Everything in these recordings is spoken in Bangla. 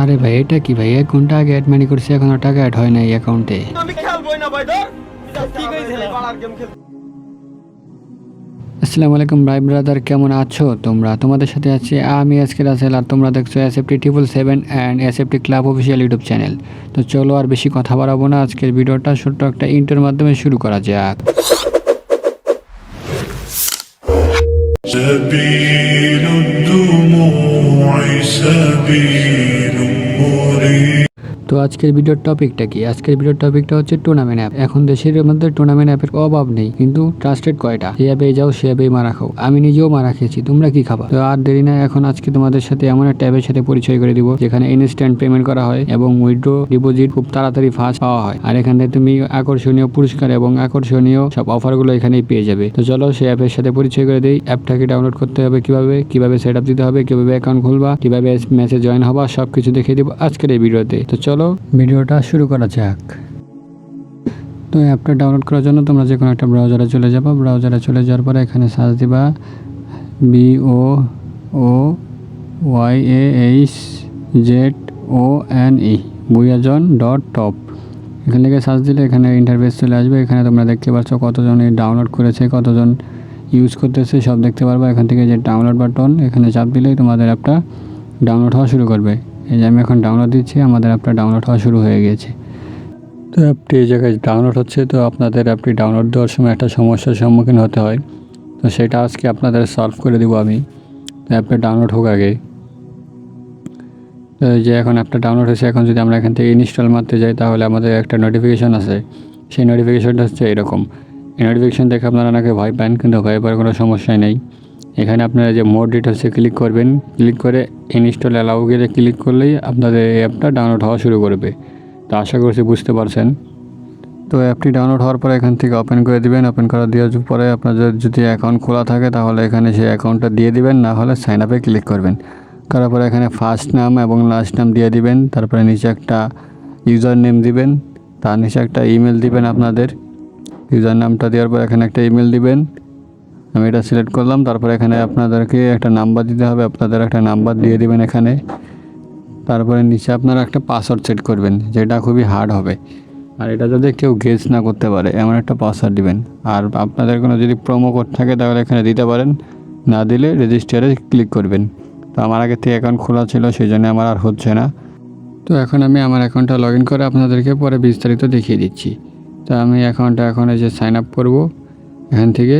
আরে ভাই এটা কি ভাই? এক আগে অ্যাড মানি করছি এখনও টাকা অ্যাড হয় নাই অ্যাকাউন্টে আমি না ভাই ধর। গেম খেল আসসালামু আলাইকুম ভাই ব্রাদার কেমন আছো তোমরা? তোমাদের সাথে আছি আমি আজকে রাসেল আর তোমরা দেখছ SFT triple seven and SFT club official YouTube channel তো চলো আর বেশি কথা বাড়াবো না আজকের ভিডিওটা ছোট্ট একটা ইন্টার মাধ্যমে শুরু করা যাক। പേരും তো আজকের ভিডিওর টপিকটা কি? আজকের ভিডিওর টপিকটা হচ্ছে টুর্নামেন্ট অ্যাপ এখন দেশের মধ্যে টুর্নামেন্ট অ্যাপের অভাব নেই, কিন্তু ট্রাস্টেড কয়টা? যে অ্যাপে যাও, সে অ্যাপেই মারা খাও। আমি নিজেও মারা খেয়েছি, তোমরা কি খাবা? তো আর দেরি না, এখন আজকে তোমাদের সাথে এমন একটা অ্যাপের সাথে পরিচয় করে দিব, যেখানে ইনস্ট্যান্ট পেমেন্ট করা হয় এবং উইথড্র ডিপোজিট খুব তাড়াতাড়ি ফাস্ট পাওয়া হয়। আর এখানে তুমি আকর্ষণীয় পুরস্কার এবং আকর্ষণীয় সব অফারগুলো এখানেই পেয়ে যাবে। তো চলো সেই অ্যাপের সাথে পরিচয় করে দিই। অ্যাপটাকে ডাউনলোড করতে হবে কীভাবে কীভাবে সেট আপ দিতে হবে, কীভাবে অ্যাকাউন্ট খুলবা, কীভাবে ম্যাচে জয়েন হবা সব কিছু দেখিয়ে দিব আজকের এই ভিডিওতে। তো চলো ভিডিওটা শুরু করা যাক। তো অ্যাপটা ডাউনলোড করার জন্য তোমরা যে কোনো একটা ব্রাউজারে চলে যাবা। ব্রাউজারে চলে যাওয়ার পরে এখানে সার্চ দিবা B O Y A H Z O N E বুয়াজন dot top. এখান থেকে সার্চ দিলে এখানে ইন্টারফেস চলে আসবে। এখানে তোমরা দেখতে পাচ্ছ কতজন ডাউনলোড করেছে, কতজন ইউজ করতেছে, সব দেখতে পারবা। এখান থেকে যে ডাউনলোড বাটন এখানে চাপ দিলেই তোমাদের অ্যাপটা ডাউনলোড হওয়া শুরু করবে। এই যে আমি এখন ডাউনলোড দিচ্ছি, আমাদের অ্যাপটা ডাউনলোড হওয়া শুরু হয়ে গিয়েছে তো অ্যাপটি এই জায়গায় ডাউনলোড হচ্ছে, তো আপনাদের অ্যাপটি ডাউনলোড দেওয়ার সময় একটা সমস্যার সম্মুখীন হতে হয়। তো সেটা আজকে আপনাদের সলভ করে দেবো আমি। তো অ্যাপটা ডাউনলোড হোক আগে। তো যে এখন অ্যাপটা ডাউনলোড হয়েছে, এখন যদি আমরা এখান থেকে ইনস্টল মারতে যাই, তাহলে আমাদের একটা নোটিফিকেশন আছে। সেই নোটিফিকেশনটা হচ্ছে এরকম। এই নোটিফিকেশান দেখে আপনারা নাকি ভয় পান, কিন্তু ভয় পাওয়ার কোনো সমস্যাই নেই। এখানে আপনারা যে মোড ডিটেলসে ক্লিক করবেন ক্লিক করে ইনস্টল অ্যালাউ গেলে ক্লিক করলেই আপনাদের এই অ্যাপটা ডাউনলোড হওয়া শুরু করবে। তো আশা করছি বুঝতে পারছেন। তো অ্যাপটি ডাউনলোড হওয়ার পরে এখান থেকে ওপেন করে দিবেন। ওপেন করা দেওয়ার পরে আপনাদের যদি অ্যাকাউন্ট খোলা থাকে, তাহলে এখানে সেই অ্যাকাউন্টটা দিয়ে দিবেন। না হলে সাইন আপে ক্লিক করবেন। করার পরে এখানে ফার্স্ট নাম এবং লাস্ট নাম দিয়ে দিবেন। তারপরে নিচে একটা ইউজার নেম দিবেন। তার নিচে একটা ইমেল দিবেন আপনাদের। ইউজার নামটা দেওয়ার পর এখানে একটা ইমেল দিবেন। আমি এটা সিলেক্ট করলাম, তারপরে এখানে আপনাদেরকে একটা নাম্বার দিতে হবে, আপনাদের একটা নাম্বার দিয়ে দিবেন এখানে। তারপরে নিচে আপনারা একটা পাসওয়ার্ড সেট করবেন, যেটা খুবই হার্ড হবে। আর এটা যাতে কেউ গেস না করতে পারে, এমন একটা পাসওয়ার্ড দিবেন। আর আপনাদের কোনো যদি প্রোমো কোড থাকে, তাহলে এখানে দিতে পারেন। না দিলে রেজিস্টারে ক্লিক করবেন। তো আমার আগে থেকে অ্যাকাউন্ট খোলা ছিল সেই জন্য আমার আর হচ্ছে না। তো এখন আমি আমার অ্যাকাউন্টটা লগ ইন করে আপনাদেরকে পরে বিস্তারিত দেখিয়ে দিচ্ছি। তো আমি অ্যাকাউন্টটা এখন এই যে সাইন আপ করব, এখান থেকে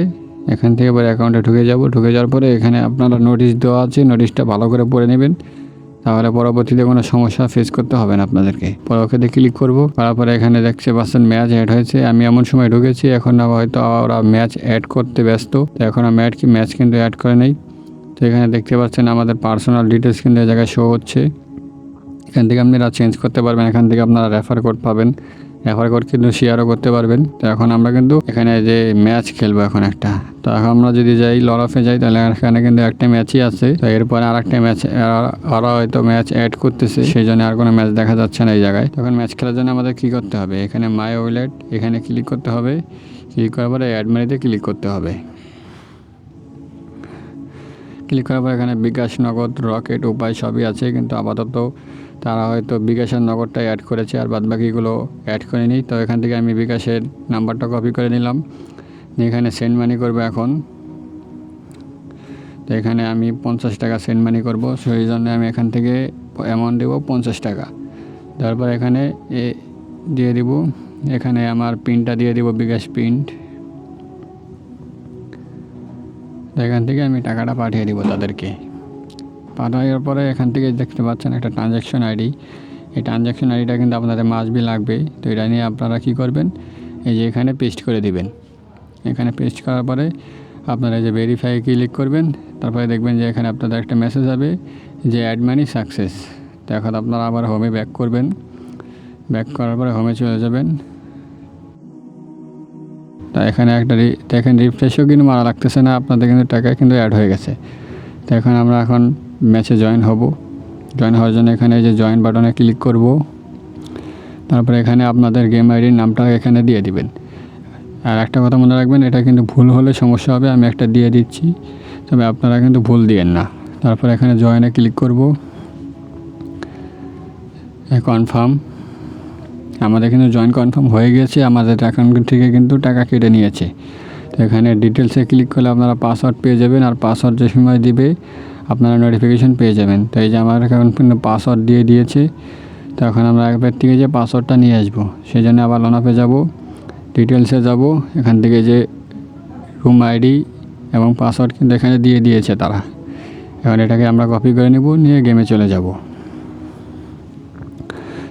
এখান থেকে পরে অ্যাকাউন্টে ঢুকে যাব। ঢুকে যাওয়ার পরে এখানে আপনারা নোটিশ দেওয়া আছে। নোটিশটা ভালো করে পড়ে নেবেন। তাহলে পরবর্তীতে কোনো সমস্যা ফেস করতে হবে না আপনাদেরকে। পরে ওকেতে ক্লিক করব তারপরে এখানে দেখছে পাচ্ছেন ম্যাচ অ্যাড হয়েছে। আমি এমন সময় ঢুকেছি, এখন হয়তো ওরা ম্যাচ অ্যাড করতে ব্যস্ত। তো এখন ম্যাচ কি ম্যাচ কিন্তু অ্যাড করে নেই। তো এখানে দেখতে পাচ্ছেন আমাদের পার্সোনাল ডিটেলস কিন্তু এই জায়গায় শো হচ্ছে। এখান থেকে আপনারা চেঞ্জ করতে পারবেন। এখান থেকে আপনারা রেফার কোড পাবেন। কোড কিন্তু শেয়ারও করতে পারবেন। তো এখন আমরা কিন্তু এখানে যে ম্যাচ খেলব এখন একটা। তো এখন আমরা যদি যাই লড়াফে যাই, তাহলে এখানে কিন্তু একটা ম্যাচই আছে। তো এরপরে আর একটা ম্যাচ ওরা হয়তো ম্যাচ অ্যাড করতেছে। সেই জন্য আর কোনো ম্যাচ দেখা যাচ্ছে না এই জায়গায়। তখন ম্যাচ খেলার জন্য আমাদের কী করতে হবে? এখানে মাই ওয়েলেট এখানে ক্লিক করতে হবে। ক্লিক করার পরে অ্যাড মানিতে ক্লিক করতে হবে। ক্লিক করার পর এখানে বিকাশ, নগদ রকেট উপায় সবই আছে। কিন্তু আপাতত তারা হয়তো বিকাশের নগদটাই অ্যাড করেছে আর বাদ বাকিগুলো অ্যাড করেনি তো এখান থেকে আমি বিকাশের নাম্বারটা কপি করে নিলাম। এখানে সেন্ড মানি করব এখন। তো এখানে আমি পঞ্চাশ টাকা সেন্ড মানি করব। সেই জন্য আমি এখান থেকে অ্যামাউন্ট দেবো পঞ্চাশ টাকা। তারপর এখানে এ দিয়ে দিব। এখানে আমার পিনটা দিয়ে দিব বিকাশ প্রিন্ট এখান থেকে আমি টাকাটা পাঠিয়ে দিব তাদেরকে। পাঠানোর পরে এখান থেকে দেখতে পাচ্ছেন একটা ট্রানজ্যাকশন আইডি এই ট্রানজ্যাকশন আইডিটা কিন্তু আপনাদের মাসবি লাগবে। তো এটা নিয়ে আপনারা কী করবেন? এই যে এখানে পেস্ট করে দিবেন। এখানে পেস্ট করার পরে আপনারা যে ভেরিফাই ক্লিক করবেন। তারপরে দেখবেন যে এখানে আপনাদের একটা মেসেজ হবে যে অ্যাড মানি সাকসেস তো এখন আপনারা আবার হোমে ব্যাক করবেন। ব্যাক করার পরে হোমে চলে যাবেন। তা এখানে একটা দেখেন রিফ্রেশও কিন্তু মারা লাগতেছে না। আপনাদের কিন্তু টাকা কিন্তু অ্যাড হয়ে গেছে। তো এখন আমরা এখন ম্যাচে জয়েন হব। জয়েন হওয়ার জন্য এখানে যে জয়েন বাটনে ক্লিক করব। তারপরে এখানে আপনাদের গেম আইডির নামটা এখানে দিয়ে দিবেন। আর একটা কথা মনে রাখবেন, এটা কিন্তু ভুল হলে সমস্যা হবে, আমি একটা দিয়ে দিচ্ছি। তবে আপনারা কিন্তু ভুল দিয়েন না। তারপর এখানে জয়েনে ক্লিক করব। কনফার্ম আমাদের কিন্তু জয়েন কনফার্ম হয়ে গেছে, আমাদের অ্যাকাউন্ট থেকে কিন্তু টাকা কেটে নিয়েছে। তো এখানে ডিটেলসে ক্লিক করলে আপনারা পাসওয়ার্ড পেয়ে যাবেন, আর পাসওয়ার্ড যে সময় দিবে আপনারা নোটিফিকেশন পেয়ে যাবেন। তো এই যে আমার এখন পাসওয়ার্ড দিয়ে দিয়েছে, তো এখন আমরা একবার থেকে যে পাসওয়ার্ডটা নিয়ে আসব সেই জন্য আবার লোনাপে যাব ডিটেলসে যাব, এখান থেকে যে রুম আইডি এবং পাসওয়ার্ড কিন্তু এখানে দিয়ে দিয়েছে তারা। এবার এটাকে আমরা কপি করে নেব, নিয়ে গেমে চলে যাব।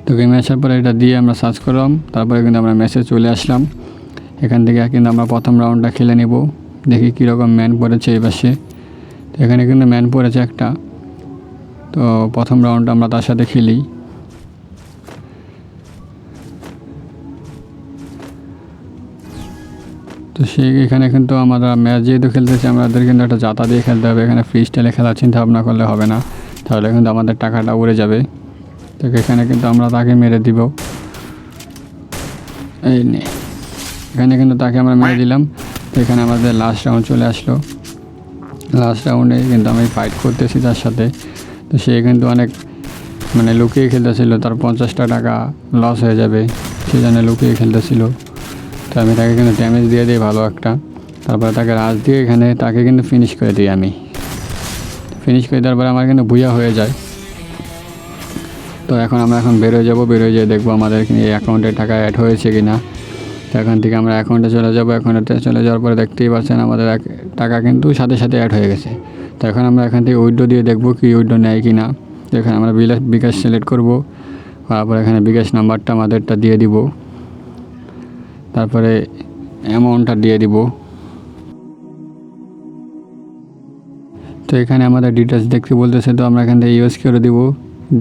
তো গেমে আসার পরে এটা দিয়ে আমরা সার্চ করলাম, তারপরে কিন্তু আমরা মেসেজ চলে আসলাম। এখান থেকে কিন্তু আমরা প্রথম রাউন্ডটা খেলে নেব, দেখি কীরকম ম্যান পড়েছে এই পাশে। এখানে কিন্তু ম্যান পড়েছে একটা। তো প্রথম রাউন্ড আমরা তার সাথে খেলি। তো সেই এখানে কিন্তু আমরা ম্যাচ যেহেতু খেলতেছি, আমাদের কিন্তু একটা জাতা দিয়ে খেলতে হবে। এখানে ফ্রি স্টাইলে খেলার চিন্তা ভাবনা করলে হবে না। তাহলে কিন্তু আমাদের টাকাটা উড়ে যাবে। তো এখানে কিন্তু আমরা তাকে মেরে দিব। এই নে। এখানে কিন্তু তাকে আমরা মেরে দিলাম। তো এখানে আমাদের লাস্ট রাউন্ড চলে আসলো। লাস্ট রাউন্ডে কিন্তু আমি ফাইট করতেছি তার সাথে। তো সে কিন্তু অনেক মানে লুকিয়ে খেলতেছিল, তার পঞ্চাশটা টাকা লস হয়ে যাবে, সে জন্য লুকিয়ে খেলতেছিল। তো আমি তাকে কিন্তু ড্যামেজ দিয়ে দিই ভালো একটা। তারপরে তাকে রাজ দিয়ে এখানে তাকে কিন্তু ফিনিশ করে দিই আমি। ফিনিশ করে দেওয়ার পরে আমার কিন্তু ভুয়া হয়ে যায়। তো এখন আমরা এখন বেরোয় যাব বেরোয় যেয়ে দেখব আমাদের এই অ্যাকাউন্টে টাকা অ্যাড হয়েছে কি না তো এখান থেকে আমরা অ্যাকাউন্টে চলে যাব। অ্যাকাউন্টে চলে যাওয়ার পরে দেখতেই পাচ্ছেন আমাদের টাকা কিন্তু সাথে সাথে অ্যাড হয়ে গেছে। তো এখন আমরা এখান থেকে উইড্রো দিয়ে দেখব কি উইড্রো নেয় কি না এখানে আমরা বিলাস বিকাশ সিলেক্ট করব। তারপর এখানে বিকাশ নাম্বারটা আমাদেরটা দিয়ে দিব। তারপরে অ্যামাউন্টটা দিয়ে দিব। তো এখানে আমাদের ডিটেলস দেখতে বলতেছে, তো আমরা এখান থেকে ইউজ করে দিব।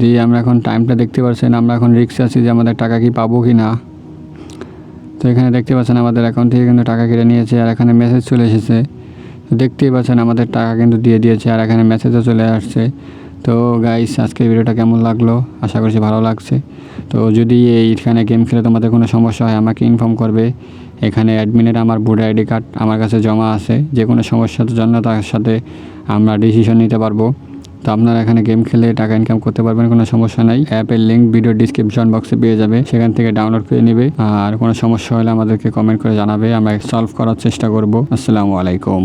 দিয়ে আমরা এখন টাইমটা দেখতে পাচ্ছেন, আমরা এখন রিক্সে আছি যে আমাদের টাকা কি পাবো কি না এখানে দেখতে পাচ্ছেন আমাদের অ্যাকাউন্ট থেকে কিন্তু টাকা কেটে নিয়েছে আর এখানে মেসেজ চলে এসেছে। তো দেখতেই পাচ্ছেন আমাদের টাকা কিন্তু দিয়ে দিয়েছে আর এখানে মেসেজও চলে আসছে। তো গাইস আজকের ভিডিওটা কেমন লাগল? আশা করছি ভালো লাগছে। তো যদি এইখানে গেম খেলে তোমাদের কোনো সমস্যা হয়, আমাকে ইনফর্ম করবে। এখানে অ্যাডমিনের আমার ভোটার আইডি কার্ড আমার কাছে জমা আছে। যে কোনো সমস্যার জন্য তার সাথে আমরা ডিসিশন নিতে পারব। তো আপনারা এখানে গেম খেলে টাকা ইনকাম করতে পারবেন, কোনো সমস্যা নাই। অ্যাপের লিঙ্ক ভিডিও ডিসক্রিপশন বক্সে পেয়ে যাবে, সেখান থেকে ডাউনলোড করে নেবে। আর কোনো সমস্যা হলে আমাদেরকে কমেন্ট করে জানাবে, আমরা সলভ করার চেষ্টা করব। আসসালামু আলাইকুম।